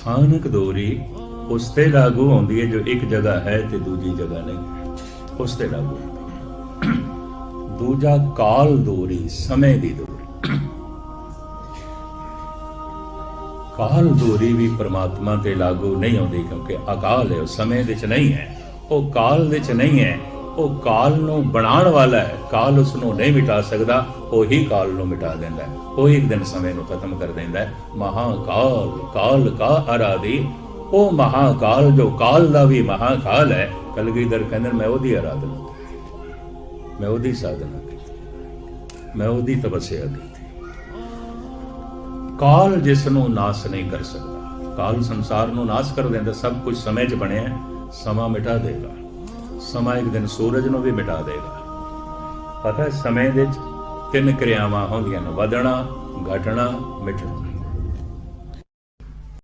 ਸਥਾਨਕ ਦੋਰੀ ਉਸ ਤੇ ਲਾਗੂ ਹੁੰਦੀ ਹੈ, ਜੋ ਇੱਕ ਜਗ੍ਹਾ ਹੈ ਤੇ ਦੂਜੀ ਜਗ੍ਹਾ ਨਹੀਂ। ਉਸ ਤੇ ਲਾਗੂ ਦੂਜਾ ਕਾਲ ਦੋਰੀ, ਸਮੇਂ ਦੀ ਦੋਰੀ। ਕਾਲ ਦੋਰੀ ਵੀ ਪ੍ਰਮਾਤਮਾ ਤੇ ਲਾਗੂ ਨਹੀਂ ਹੁੰਦੀ ਕਿਉਂਕਿ ਅਕਾਲ ਹੈ, ਉਹ ਸਮੇਂ ਵਿੱਚ ਨਹੀਂ ਹੈ। ਉਹ ਕਾਲ ਵਿੱਚ ਨਹੀਂ ਹੈ ਉਹ ਕਾਲ ਨੂੰ ਬਣਾਉਣ ਵਾਲਾ ਹੈ। ਕਾਲ ਉਸ ਨੂੰ ਨਹੀਂ ਮਿਟਾ ਸਕਦਾ, ਉਹ ਕਾਲ ਨੂੰ ਮਿਟਾ ਦਿੰਦਾ ਹੈ। ਉਹ ਇੱਕ ਦਿਨ ਸਮੇਂ ਨੂੰ ਖਤਮ ਕਰ ਦਿੰਦਾ ਹੈ। ਮਹਾਕਾਲ, ਕਾਲ ਕਾ ਆਰਾਧੀ। ਉਹ ਮਹਾਕਾਲ, ਜੋ ਕਾਲ ਦਾ ਵੀ ਮਹਾਕਾਲ ਹੈ, ਕਲਗੀਧਰ ਕਹਿੰਦੇ ਮੈਂ ਉਹਦੀ ਆਰਾਧਨਾ ਮੈਂ ਉਹਦੀ ਸਾਧਨਾ ਕੀਤੀ। ਮੈਂ ਉਹਦੀ ਤਪੱਸਿਆ ਕੀਤੀ। ਕਾਲ ਜਿਸ ਨੂੰ ਨਾਸ ਨਹੀਂ ਕਰ ਸਕਦਾ। ਕਾਲ ਸੰਸਾਰ ਨੂੰ ਨਾਸ ਕਰ ਦਿੰਦਾ। ਸਭ ਕੁਝ ਸਮੇਂ 'ਚ ਬਣਿਆ ਸਮਾਂ ਮਿਟਾ ਦੇਗਾ। ਸਮਾਂ ਇੱਕ ਦਿਨ ਸੂਰਜ ਨੂੰ ਵੀ ਮਿਟਾ ਦੇਗਾ। ਪਤਾ ਸਮੇਂ ਦੇ ਵਿੱਚ ਤਿੰਨ ਕਿਰਿਆਵਾਂ ਹੁੰਦੀਆਂ ਨੇ। ਵਧਣਾ, ਘਟਣਾ, ਮਿਟਣਾ।